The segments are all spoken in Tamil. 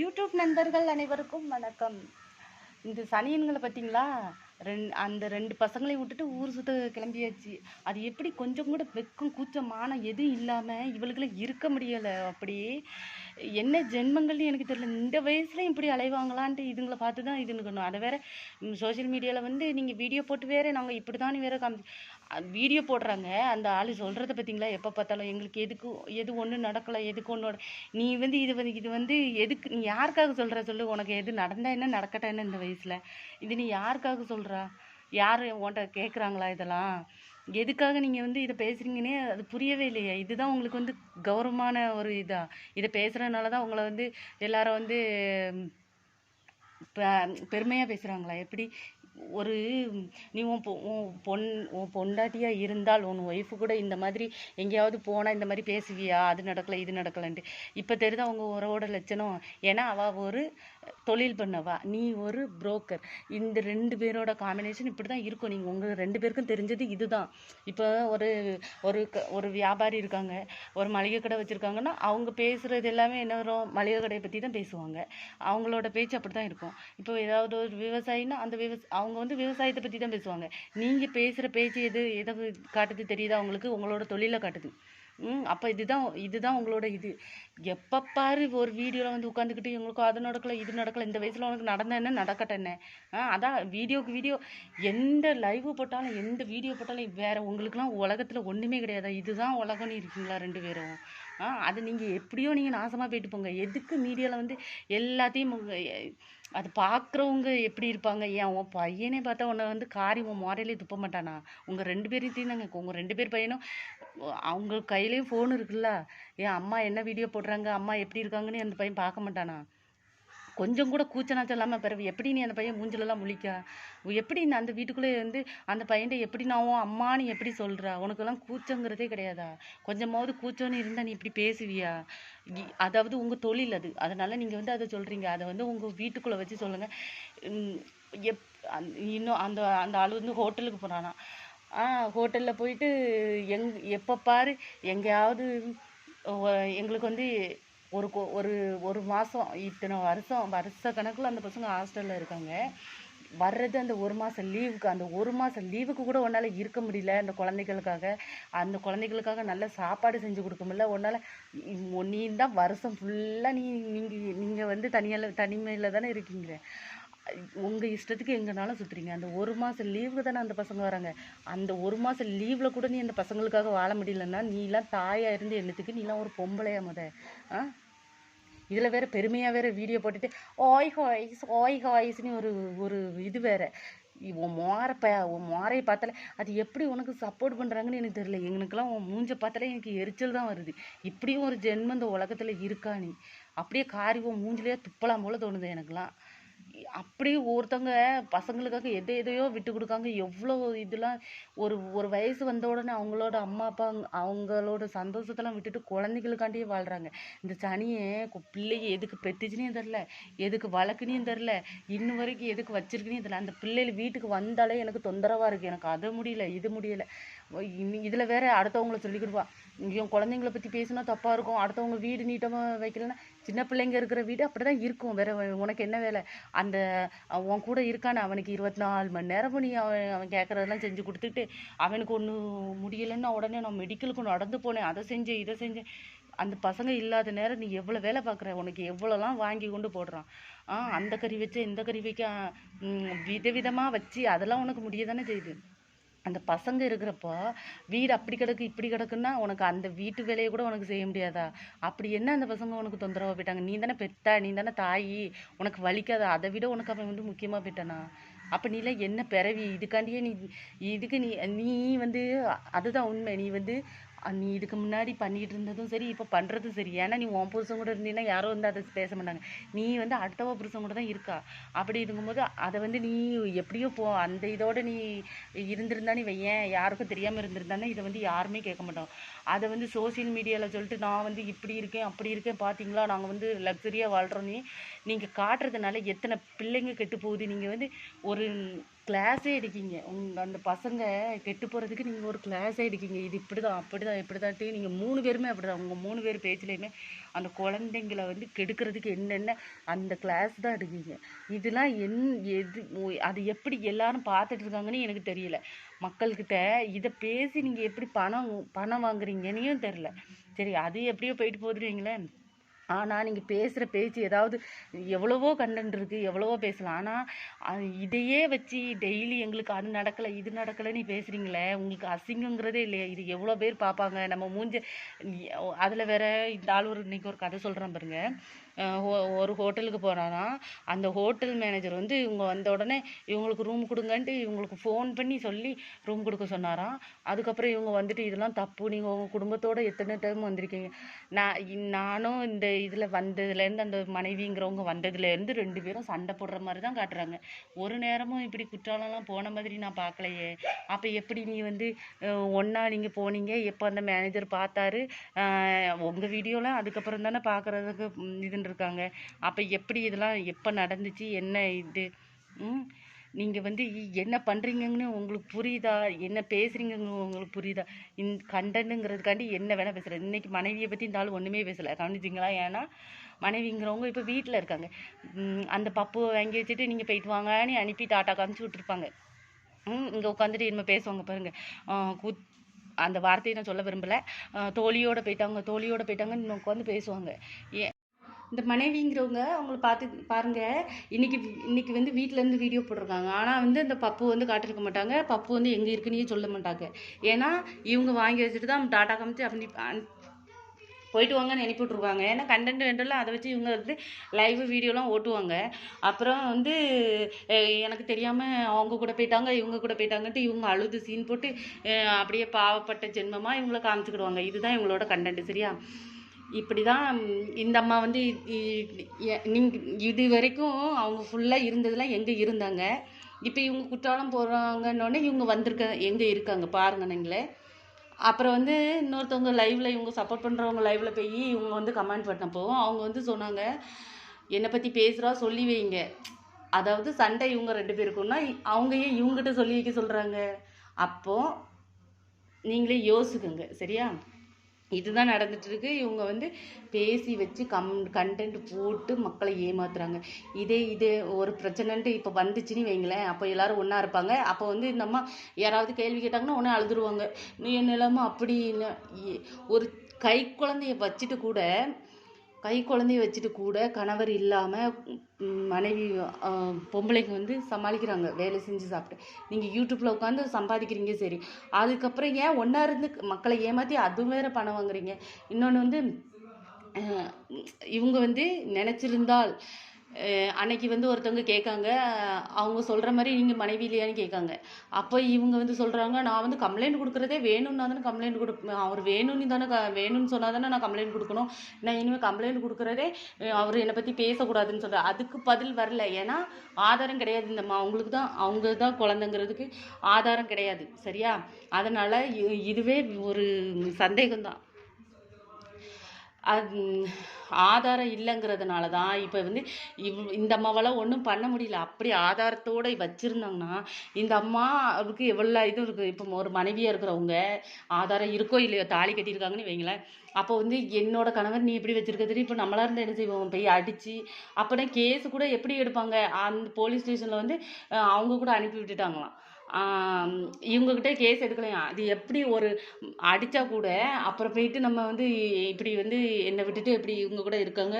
யூடியூப் நண்பர்கள் அனைவருக்கும் வணக்கம். இந்த சனியன்களை பார்த்தீங்களா? ரெண் அந்த ரெண்டு பசங்களையும் விட்டுட்டு ஊர் சுத்த கிளம்பியாச்சு. அது எப்படி கொஞ்சம் கூட வெக்கம் கூச்சம் மானம் எதுவும் இல்லாமல் இவளுக்கெல்லாம் இருக்க முடியலை. அப்படியே என்ன ஜென்மங்கள்னு எனக்கு தெரியல. இந்த வயசுல இப்படி அலைவாங்களான்ட்டு இதுங்களை பார்த்து தான் இதுன்னு அதை வேற சோஷியல் மீடியாவில் வந்து நீங்கள் வீடியோ போட்டு வேற நாங்கள் இப்படி தான் வேற காமி வீடியோ போடுறாங்க. அந்த ஆள் சொல்கிறத பார்த்தீங்களா எப்போ பார்த்தாலும் எங்களுக்கு எதுக்கு எது ஒன்றும் நடக்கலை எதுக்கு ஒன்று நீ வந்து இது வந்து இது வந்து எதுக்கு நீ யாருக்காக சொல்கிற சொல்லு? உனக்கு எது நடந்தா என்ன நடக்கட்டா என்ன இந்த வயசில்? இது நீ யாருக்காக சொல்கிறா யார் உன்கிட்ட கேட்குறாங்களா இதெல்லாம்? எதுக்காக நீங்கள் வந்து இதை பேசுகிறீங்கன்னே அது புரியவே இல்லையா. இதுதான் உங்களுக்கு வந்து கௌரவமான ஒரு இதாக இதை பேசுகிறதுனால தான் உங்களை வந்து எல்லாரும் வந்து பெருமையாக பேசுகிறாங்களா எப்படி ஒரு நீ உன் பொ உன் பொன் உன் பொண்டாட்டியாக இருந்தால் உன் ஒய்ஃபு கூட இந்த மாதிரி எங்கேயாவது போனால் இந்த மாதிரி பேசுவியா? அது நடக்கலை இது நடக்கலைன்ட்டு. இப்போ தெரியுது அவங்க உறவோட லட்சணம்? ஏன்னா அவள் ஒரு தொழில் பண்ணவா? நீ ஒரு புரோக்கர் இந்த ரெண்டு பேரோட காம்பினேஷன் இப்படி தான் இருக்கும். நீங்கள் உங்கள் ரெண்டு பேருக்கும் தெரிஞ்சது இதுதான். இப்போ ஒரு ஒரு க ஒரு வியாபாரி இருக்காங்க ஒரு மளிகை கடை வச்சுருக்காங்கன்னா அவங்க பேசுகிறது எல்லாமே என்ன வரும்? மளிகை கடையை பற்றி தான் பேசுவாங்க. அவங்களோட பேச்சு அப்படி தான் இருக்கும். இப்போ ஏதாவது ஒரு விவசாயின்னா அந்த விவசா அவங்க வந்து விவசாயத்தை பற்றி தான் பேசுவாங்க. நீங்கள் பேசுகிற பேச்சு எது எதை காட்டுது தெரியுதா? அவங்களுக்கு உங்களோட தொழிலை காட்டுது. அப்போ இதுதான் இதுதான் உங்களோட இது. எப்போ பாரு ஒரு வீடியோவில் வந்து உட்காந்துக்கிட்டு எங்களுக்கு அது நடக்கலை இது நடக்கலை இந்த வயசில் உனக்கு நடந்த என்ன நடக்கட்ட என்ன? ஆ அதான் வீடியோக்கு வீடியோ. எந்த லைவ் போட்டாலும் எந்த வீடியோ போட்டாலும் வேறு உங்களுக்குலாம் உலகத்தில் ஒன்றுமே கிடையாது. இதுதான் உலகம்னு இருக்கீங்களா ரெண்டு பேரும்? ஆ அது நீங்கள் எப்படியோ நீங்கள் நாசமாக போயிட்டு போங்க. எதுக்கு மீடியாவில் வந்து எல்லாத்தையும் அது பார்க்குறவங்க எப்படி இருப்பாங்க? ஏன் உன் பையனே பார்த்தா உன்னை வந்து காரி உன் முறையிலே துப்ப மாட்டானா? உங்கள் ரெண்டு பேரையும் தாங்க உங்கள் ரெண்டு பேர் பையனும் அவங்க கையிலையும் ஃபோன் இருக்குல்ல? என் அம்மா என்ன வீடியோ போடுறாங்க? அம்மா எப்படி இருக்காங்கன்னு அந்த பையன் பார்க்க மாட்டானா? கொஞ்சம் கூட கூச்சனாச்சம் இல்லாமல் பிறகு எப்படி நீ அந்த பையன் மூஞ்சிலெல்லாம் முழிக்க? எப்படி நீ அந்த வீட்டுக்குள்ளே வந்து அந்த பையன்ட்ட எப்படி நான் உன் அம்மான்னு எப்படி சொல்கிறா உனக்கெல்லாம் கூச்சங்கிறதே கிடையாதா? கொஞ்சமாவது கூச்சம்னு இருந்தால் நீ இப்படி பேசுவியா? அதாவது உங்கள் தொழில் அது. அதனால் நீங்கள் வந்து அதை சொல்கிறீங்க அதை வந்து உங்கள் வீட்டுக்குள்ளே வச்சு சொல்லுங்கள் எப் இன்னும் அந்த அந்த ஆள் வந்து ஹோட்டலுக்கு போனானா ஆ ஹோட்டலில் போயிட்டு எங் எப்போ பாரு எங்கேயாவது எங்களுக்கு வந்து ஒரு கொ- ஒரு ஒரு மாதம் இத்தனை வருஷம் வருஷ கணக்கில் அந்த பசங்க ஹாஸ்டலில் இருக்காங்க. வர்றது அந்த ஒரு மாதம் லீவுக்கு அந்த ஒரு மாதம் லீவுக்கு கூட உன்னால் இருக்க முடியல அந்த குழந்தைகளுக்காக. அந்த குழந்தைகளுக்காக நல்ல சாப்பாடு செஞ்சு கொடுக்க முடியல. உன்னால் நீ தான் வருஷம் ஃபுல்லாக நீ நீங்கள் நீங்கள் வந்து தனியால் தனிமையில் தானே இருக்கீங்க உங்கள் இஷ்டத்துக்கு எங்கனாலும் சுற்றுறீங்க அந்த ஒரு மாதம் லீவுக்கு தானே அந்த பசங்க வராங்க. அந்த ஒரு மாதம் லீவில் கூட நீ அந்த பசங்களுக்காக வாழ முடியலன்னா நீலாம் தாயாக இருந்து என்னத்துக்கு? நீலாம் ஒரு பொம்பளையா முத. ஆ? இதில் வேற பெருமையாக வேற வீடியோ போட்டுட்டு ஆய் ஹாய்ஸ் ஆய் ஹாய்ஸ்னு ஒரு ஒரு இது வேற. உன் மோரை ப உன் மோரையை பார்த்தாலே அது எப்படி உனக்கு சப்போர்ட் பண்ணுறாங்கன்னு எனக்கு தெரியல. எங்களுக்கெல்லாம் உன் மூஞ்ச பார்த்தாலே எனக்கு எரிச்சல் தான் வருது. இப்படியும் ஒரு ஜென்மம் இந்த உலகத்தில் இருக்கா நீ? அப்படியே காரி உன் மூஞ்சிலேயே துப்பலாம் போல தோணுது எனக்குலாம் அப்படியே ஒருத்தவங்க பசங்களுக்காக எதை எதையோ விட்டு கொடுக்காங்க. எவ்வளோ இதெல்லாம் ஒரு ஒரு வயசு வந்த உடனே அவங்களோட அம்மா அப்பா அவங்களோட சந்தோஷத்தெல்லாம் விட்டுட்டு குழந்தைகளுக்காண்டியே வாழ்கிறாங்க இந்த சனியை கு- எதுக்கு பெத்துச்சுனே தெரில எதுக்கு வளர்க்குனே தெரில இன்ன வரைக்கும் எதுக்கு வச்சிருக்குனே தெரில அந்த பிள்ளைகள் வீட்டுக்கு வந்தாலே எனக்கு தொந்தரவாக இருக்குது எனக்கு அது முடியல இது முடியல. இதில் வேற அடுத்தவங்கள சொல்லிக்கிடுவா இங்கே குழந்தைங்கள பற்றி பேசினா தப்பாக இருக்கும். அடுத்தவங்க வீடு நீட்டமாக வைக்கலன்னா சின்ன பிள்ளைங்க இருக்கிற வீடு அப்படி தான் இருக்கும். வேற உனக்கு என்ன வேலை? அந்த அவன் உன் கூட இருக்கானே அவனுக்கு இருபத்தி நாலு மணி நேரம் நீ அவன் அவன் கேட்குறதெல்லாம் செஞ்சு கொடுத்துட்டு அவனுக்கு ஒன்று முடியலைன்னா உடனே நான் மெடிக்கலுக்கு நடந்து போனேன். அதை செஞ்சேன் இதை செஞ்சேன். அந்த பசங்க இல்லாத நேரம் நீ எவ்வளோ வேலை பார்க்குற? உனக்கு எவ்வளோலாம் வாங்கி கொண்டு போடுறான்? ஆ அந்த கறி வச்சு இந்த கறி வைக்க விதவிதமாக வச்சு அதெல்லாம் உனக்கு முடிய தானே செய்யுது? அந்த பசங்க இருக்கிறப்போ வீடு அப்படி கிடக்கு இப்படி கிடக்குன்னா உனக்கு அந்த வீட்டு வேலையை கூட உனக்கு செய்ய முடியாதா? அப்படி என்ன அந்த பசங்க உனக்கு தொந்தரவாக போயிட்டாங்க? நீ தானே பெத்த நீ தானே தாயி உனக்கு வலிக்காதா அதை விட உனக்கு அவன் வந்து முக்கியமாக போயிட்டானா? அப்போ நீலாம் என்ன பிறவி? இதுக்காண்டியே நீ இதுக்கு நீ நீ வந்து அதுதான் உண்மை. நீ வந்து நீ இதுக்கு முன்னாடி பண்ணிட்டு இருந்ததும் சரி இப்போ பண்ணுறதும் சரி. ஏன்னா நீ உன் புருஷன் கூட இருந்தீங்கன்னா யாரும் வந்து அதை பேச மாட்டாங்க. நீ வந்து அடுத்தவ புருஷன் கூட தான் இருக்கா? அப்படி இருக்கும்போது அதை வந்து நீ எப்படியோ போ அந்த இதோட நீ இருந்திருந்தா நீ வையேன் யாருக்கும் தெரியாமல் இருந்திருந்தானே இதை வந்து யாருமே கேட்க மாட்டோம். அதை வந்து சோஷியல் மீடியாவில் சொல்லிட்டு நான் வந்து இப்படி இருக்கேன் அப்படி இருக்கேன் பார்த்தீங்களா நாங்கள் வந்து லக்ஸரியாக வாழ்கிறோன்னே நீங்கள் காட்டுறதுனால எத்தனை பிள்ளைங்க கெட்டு போகுது? நீங்கள் வந்து ஒரு கிளாஸே எடுக்கீங்க. உங்க அந்த பசங்க கெட்டு போகிறதுக்கு நீங்கள் ஒரு கிளாஸே எடுக்கீங்க. இது இப்படி தான் அப்படி தான் இப்படி தான்ட்டு நீங்கள் மூணு பேருமே அப்படி தான் உங்கள் மூணு பேர் பேச்சுலேயுமே அந்த குழந்தைங்கள வந்து கெடுக்கிறதுக்கு என்னென்ன அந்த கிளாஸ் தான் எடுக்கீங்க. இதெல்லாம் என் எது அது எப்படி எல்லாரும் பார்த்துட்டு இருக்காங்கன்னு எனக்கு தெரியல. மக்கள்கிட்ட இதை பேசி நீங்கள் எப்படி பணம் பணம் வாங்குறீங்கன்னும் தெரில சரி அது எப்படியோ போயிட்டு போகுதுன்னு ஆனால் நீங்கள் பேசுகிற பேச்சு ஏதாவது எவ்வளவோ கண்டென்ட் இருக்குது எவ்வளவோ பேசலாம். ஆனால் இதையே வச்சு டெய்லி எங்களுக்கு அது நடக்கலை இது நடக்கலைன்னு நீ பேசுகிறீங்களே உங்களுக்கு அசிங்கங்கிறதே இல்லையா. இது எவ்வளோ பேர் பார்ப்பாங்க. நம்ம மூஞ்ச அதில் வேற இந்த ஆள் ஒரு இன்னைக்கு ஒரு கதை சொல்கிறேன் பாருங்கள் ஹோ- ஒரு ஹோட்டலுக்கு போனானா அந்த ஹோட்டல் மேனேஜர் வந்து இவங்க வந்த உடனே இவங்களுக்கு ரூம் கொடுங்கன்ட்டு இவங்களுக்கு ஃபோன் பண்ணி சொல்லி ரூம் கொடுக்க சொன்னாராம் அதுக்கப்புறம் இவங்க வந்துட்டு இதெல்லாம் தப்பு. நீங்கள் உங்கள் குடும்பத்தோடு எத்தனை டைம் வந்திருக்கீங்க? நான் இ- நானும் இந்த இதில் வந்ததுலேருந்து அந்த மனைவிங்கிறவங்க வந்ததுலேருந்து ரெண்டு பேரும் சண்டை போடுற மாதிரி தான் காட்டுறாங்க. ஒரு நேரமும் இப்படி குற்றாலம்லாம் போன மாதிரி நான் பார்க்கலையே. அப்போ எப்படி நீ வந்து ஒன்றா நீங்கள் போனீங்க? எப்போ அந்த மேனேஜர் பார்த்தாரு? உங்கள் வீடியோலாம் அதுக்கப்புறம் தானே பார்க்குறதுக்கு இது இருக்காங்க அப்போ எப்படி இதெல்லாம் எப்போ நடந்துச்சு? என்ன இது? நீங்கள் வந்து என்ன பண்ணுறீங்கன்னு உங்களுக்கு புரியுதா? என்ன பேசுகிறீங்கன்னு உங்களுக்கு புரியுதா? இந் கண்டனுங்கிறதுக்காண்டி என்ன வேணால் பேசுகிறேன் இன்றைக்கி மனைவியை பற்றி இந்த ஆள் ஒன்றுமே பேசலை. கவனிச்சிங்களா? ஏன்னா மனைவிங்கிறவங்க இப்போ வீட்டில் இருக்காங்க. அந்த பப்புவை வாங்கி வச்சுட்டு நீங்கள் போயிட்டு வாங்கன்னு அனுப்பி டாட்டா காமிச்சு விட்ருப்பாங்க ம் இங்கே உட்காந்துட்டு இனிமேல் பேசுவாங்க பாருங்கள் குத் அந்த வார்த்தையை நான் சொல்ல விரும்பலை. தோழியோடு போயிட்டாங்க. தோழியோடு போயிட்டாங்கன்னு உட்காந்து பேசுவாங்க. ஏ இந்த மனைவிங்கிறவங்க அவங்கள பார்த்து பாருங்கள் இன்றைக்கி இன்றைக்கி வந்து வீட்டிலேருந்து இருந்து வீடியோ போட்டிருக்காங்க. ஆனால் வந்து இந்த பப்பு வந்து காட்டிருக்க மாட்டாங்க. பப்பு வந்து எங்கே இருக்குன்னே சொல்ல மாட்டாங்க. ஏன்னா இவங்க வாங்கி வச்சுட்டு தான் டாட்டா காமிச்சு அப்படி போயிட்டு வாங்கன்னு அனுப்பி விட்ருவாங்க ஏன்னா கண்டென்ட் வேண்டெல்லாம் அதை வச்சு இவங்க வந்து லைவ் வீடியோலாம் ஓட்டுவாங்க. அப்புறம் வந்து எனக்கு தெரியாமல் அவங்க கூட போயிட்டாங்க இவங்க கூட போயிட்டாங்கன்ட்டு இவங்க அழுது சீன் போட்டு அப்படியே பாவப்பட்ட ஜென்மமாக இவங்கள காமிச்சுக்கிடுவாங்க. இதுதான் இவங்களோட கண்டென்ட் சரியா? இப்படி தான் இந்த அம்மா வந்து நீங்கள் இது வரைக்கும் அவங்க ஃபுல்லாக இருந்ததெல்லாம் எங்கே இருந்தாங்க. இப்போ இவங்க குற்றாலம் போகிறாங்கன்னொடனே இவங்க வந்திருக்க எங்கே இருக்காங்க பாருங்க நீங்களே. அப்புறம் வந்து இன்னொருத்தவங்க லைவில் இவங்க சப்போர்ட் பண்ணுறவங்க லைவில் போய் இவங்க வந்து கமெண்ட் பண்ணப்போ அவங்க வந்து சொன்னாங்க என்னை பற்றி பேசுகிறா சொல்லி வைங்க. அதாவது சண்டை இவங்க ரெண்டு பேருக்குன்னா அவங்க ஏன் இவங்ககிட்ட சொல்லி வைக்க சொல்கிறாங்க அப்போது நீங்களே யோசிக்குங்க சரியா? இதுதான் நடந்துட்டு இருக்கு இவங்க வந்து பேசி வச்சு கம் கண்டென்ட் போட்டு மக்களை ஏமாத்துறாங்க. இதே இதே ஒரு பிரச்சனைன்ட்டு இப்போ வந்துச்சுன்னு வைங்களேன். அப்போ எல்லாரும் ஒன்றா இருப்பாங்க. அப்போ வந்து இந்த அம்மா யாராவது கேள்வி கேட்டாங்கன்னா உடனே அழுதுருவாங்க. நீ என்ன இல்லாமல் அப்படி இல்லை. இ- ஒரு கை குழந்தைய வச்சுட்டு கூட கை குழந்தைய வச்சுட்டு கூட கணவர் இல்லாமல் மனைவி பொம்பளைங்க வந்து சமாளிக்கிறாங்க வேலை செஞ்சு சாப்பிட்டு. நீங்கள் யூடியூப்பில் உட்காந்து சம்பாதிக்கிறீங்க சரி. அதுக்கப்புறம் ஏன் ஒன்றா இருந்து மக்களை ஏமாற்றி அது வேறு பணம் வாங்குறீங்க? இன்னொன்று வந்து இவங்க வந்து நினச்சிருந்தால் அன்னைக்கு வந்து ஒருத்தவங்க கேட்காங்க. அவங்க சொல்கிற மாதிரி நீங்கள் மனைவி இல்லையான்னு கேட்காங்க. அப்போ இவங்க வந்து சொல்கிறாங்க நான் வந்து கம்ப்ளைண்ட் கொடுக்குறதே வேணும்னா தானே கம்ப்ளைண்ட் கொடு அவர் வேணும்னு தானே க வேணும்னு சொன்னால் தானே நான் கம்ப்ளைண்ட் கொடுக்கணும். நான் இனிமேல் கம்ப்ளைண்ட் கொடுக்குறதே அவர் என்னை பற்றி பேசக்கூடாதுன்னு சொல்கிறார் அதுக்கு பதில் வரல. ஏன்னா ஆதாரம் கிடையாது இந்த அவங்களுக்கு தான் அவங்க தான் குழந்தைங்கிறதுக்கு ஆதாரம் கிடையாது. சரியா? அதனால் இதுவே ஒரு சந்தேகம்தான். அது ஆதாரம் இல்லைங்கிறதுனால தான் இப்போ வந்து இவ் இந்த அம்மாவால் ஒன்றும் பண்ண முடியல. அப்படி ஆதாரத்தோடு வச்சுருந்தாங்கன்னா இந்த அம்மாவுக்கு எவ்வளோ இது இருக்குது இப்போ ஒரு மனைவியாக இருக்கிறவங்க ஆதாரம் இருக்கோ இல்லையோ தாலி கட்டியிருக்காங்கன்னு வைங்களேன். அப்போ வந்து என்னோட கணவர் நீ எப்படி வச்சுருக்கிறது இப்போ நம்மளா இருந்தால் என்ன செய்வோம்? போய் அடித்து அப்படின்னா கேஸ் கூட எப்படி எடுப்பாங்க? அந்த போலீஸ் ஸ்டேஷனில் வந்து அவங்க கூட அனுப்பி விட்டுட்டாங்களாம். இவங்கக்கிட்ட இவங்ககிட்ட கேஸ் எடுக்கலையாம் அது எப்படி ஒரு அடித்தா கூட அப்புறம் போயிட்டு நம்ம வந்து இப்படி வந்து என்னை விட்டுட்டு இப்படி இவங்க கூட இருக்காங்க?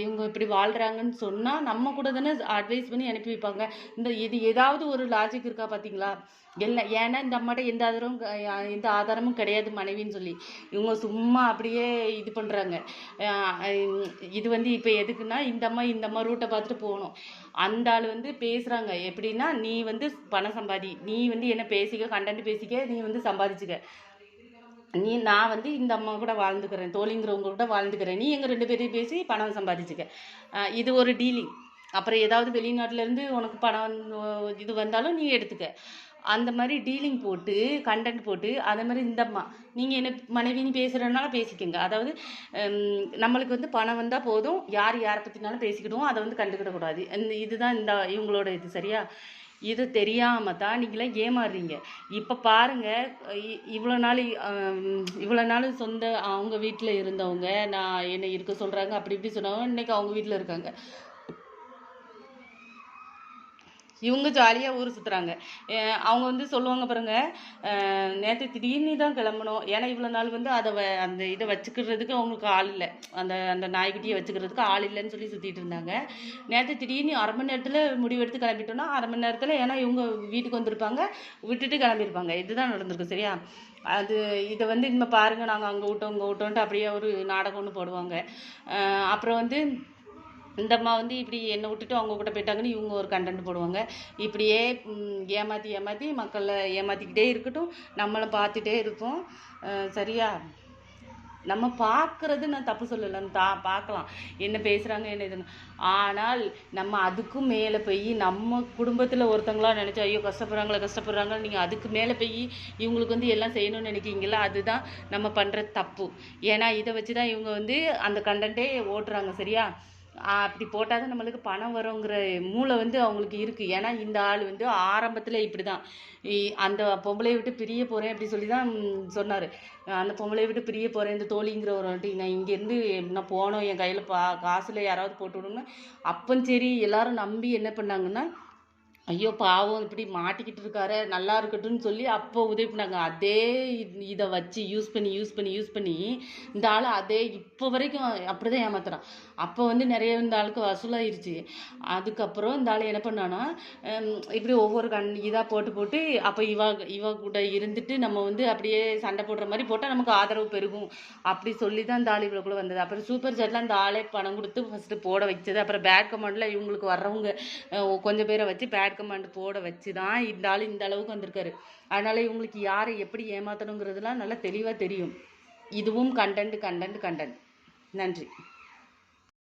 இவங்க இப்படி வாழ்கிறாங்கன்னு சொன்னால் நம்ம கூட தானே அட்வைஸ் பண்ணி அனுப்பி வைப்பாங்க. இந்த இது ஏதாவது ஒரு லாஜிக் இருக்கா பார்த்தீங்களா? இல்லை ஏன்னா இந்த அம்மாட்ட எந்த ஆதாரமும் எந்த ஆதாரமும் கிடையாது மனைவின்னு சொல்லி. இவங்க சும்மா அப்படியே இது பண்ணுறாங்க இது வந்து இப்போ எதுக்குன்னா இந்த அம்மா இந்த அம்மா ரூட்டை பார்த்துட்டு போகணும். அந்த ஆள் வந்து பேசுகிறாங்க எப்படின்னா நீ வந்து பணம் சம்பாதி நீ வந்து என்ன பேசிக்க கண்டென்ட் பேசிக்க நீ வந்து சம்பாதிச்சுக்க. நீ நான் வந்து இந்த அம்மா கூட வாழ்ந்துக்கிறேன் தோழிங்கிறவங்க கூட வாழ்ந்துக்கிறேன். நீ எங்கள் ரெண்டு பேரையும் பேசி பணம் சம்பாதிச்சுக்க. இது ஒரு டீலிங் அப்புறம் ஏதாவது வெளிநாட்டிலேருந்து உனக்கு பணம் வந்து- இது வந்தாலும் நீ எடுத்துக்க. அந்த மாதிரி டீலிங் போட்டு கண்டென்ட் போட்டு அந்த மாதிரி இந்தம்மா நீங்கள் என்ன மனைவின்னு பேசுகிறனால பேசிக்கோங்க. அதாவது நம்மளுக்கு வந்து பணம் வந்தால் போதும் யார் யாரை பற்றினாலும் பேசிக்கிடுவோம் அதை வந்து கண்டுக்கிடக்கூடாது இந்த இதுதான் இந்த இவங்களோட இது சரியா? இது தெரியாமல் தான் நீங்களாம் ஏமாறுறீங்க. இப்போ பாருங்க இ- இவ்வளோ நாள் இவ்வளோ நாள் சொந்த அவங்க வீட்டில் இருந்தவங்க நான் என்னை இருக்க சொல்கிறாங்க அப்படி இப்படி சொன்னவங்க இன்னைக்கு அவங்க வீட்டில் இருக்காங்க. இவங்க ஜாலியாக ஊர் சுற்றுறாங்க அவங்க வந்து சொல்லுவாங்க பாருங்க நேற்று திடீர்னு தான் கிளம்பணும். ஏன்னா இவ்வளோ நாள் வந்து அதை வ அந்த இதை வச்சுக்கிறதுக்கு அவங்களுக்கு ஆள் இல்லை. அந்த அந்த நாய்க்குட்டியை வச்சுக்கிறதுக்கு ஆள் இல்லைன்னு சொல்லி சுற்றிட்டு இருந்தாங்க. நேற்று திடீர்னு அரை மணி நேரத்தில் முடிவெடுத்து கிளம்பிட்டோன்னா அரை மணி நேரத்தில் ஏன்னா இவங்க வீட்டுக்கு வந்திருப்பாங்க விட்டுட்டு கிளம்பியிருப்பாங்க. இதுதான் நடந்திருக்கு சரியா? அது இதை வந்து இனிமேல் பாருங்கள் நாங்கள் அங்கே விட்டோம் இங்கே விட்டோன்ட்டு அப்படியே ஒரு நாடகம் ஒன்று போடுவாங்க. அப்புறம் வந்து இந்த அம்மா வந்து இப்படி என்னை விட்டுட்டு அவங்க கூட போயிட்டாங்கன்னு இவங்க ஒரு கண்டென்ட் போடுவாங்க. இப்படியே ஏமாற்றி ஏமாற்றி மக்களை ஏமாற்றிக்கிட்டே இருக்கட்டும். நம்மளும் பார்த்துட்டே இருப்போம். சரியா? நம்ம பார்க்குறது நான் தப்பு சொல்லலை தா பார்க்கலாம். என்ன பேசுகிறாங்க என்ன இதுன்னு. ஆனால் நம்ம அதுக்கும் மேலே போய் நம்ம குடும்பத்தில் ஒருத்தங்களா நினச்சி ஐயோ கஷ்டப்படுறாங்களே கஷ்டப்படுறாங்க நீங்கள் அதுக்கு மேலே போய் இவங்களுக்கு வந்து எல்லாம் செய்யணும்னு நினைக்கிங்களா அதுதான் நம்ம பண்ணுற தப்பு. ஏன்னா இதை வச்சு தான் இவங்க வந்து அந்த கண்டென்ட்டே ஓட்டுறாங்க சரியா? அப்படி போட்டால் தான் நம்மளுக்கு பணம் வருங்கிற மூளை வந்து அவங்களுக்கு இருக்குது ஏன்னா இந்த ஆள் வந்து ஆரம்பத்தில் இப்படி தான் அந்த பொம்பளையை விட்டு பிரிய போகிறேன் அப்படி சொல்லி தான் சொன்னார். அந்த பொம்பளையை விட்டு பிரிய போகிறேன் இந்த தோழிங்கிற ஒரு வாட்டி நான் இங்கேருந்து நான் போனோம் என் கையில் பா காசில் யாராவது போட்டு விடணும்னா அப்போ சரி எல்லாரும் நம்பி என்ன பண்ணாங்கன்னா ஐயோ பாவம் இப்படி மாட்டிக்கிட்டு இருக்காரு நல்லா இருக்கட்டும்னு சொல்லி அப்போ உதவி பண்ணாங்க. அதே இதை வச்சு யூஸ் பண்ணி யூஸ் பண்ணி யூஸ் பண்ணி இந்த ஆள் அதே இப்போ வரைக்கும் அப்படி தான் ஏமாத்துறான். அப்போ வந்து நிறைய இந்த ஆளுக்கு வசூலாயிருச்சு. அதுக்கப்புறம் இந்த ஆள் என்ன பண்ணானா இப்படி ஒவ்வொரு கண் இதாக போட்டு போட்டு அப்போ இவா இவ கூட இருந்துட்டு நம்ம வந்து அப்படியே சண்டை போடுற மாதிரி போட்டால் நமக்கு ஆதரவு பெருகும். அப்படி சொல்லி தான் இந்த ஆள் இவ்வளோக்குள்ள வந்தது. அப்புறம் சூப்பர் சேட்டில் அந்த ஆளே பணம் கொடுத்து ஃபஸ்ட்டு போட வச்சது. அப்புறம் பேட் கமெண்டில் இவங்களுக்கு வர்றவங்க கொஞ்சம் பேரை வச்சு பேட் கமாண்ட் போட வச்சு தான் இந்த ஆள் இந்த அளவுக்கு வந்திருக்காரு. அதனால இவங்களுக்கு யாரை எப்படி ஏமாத்தணுங்கிறதுலாம் நல்லா தெளிவாக தெரியும். இதுவும் கண்டென்ட் கண்டென்ட் கண்டென்ட் நன்றி.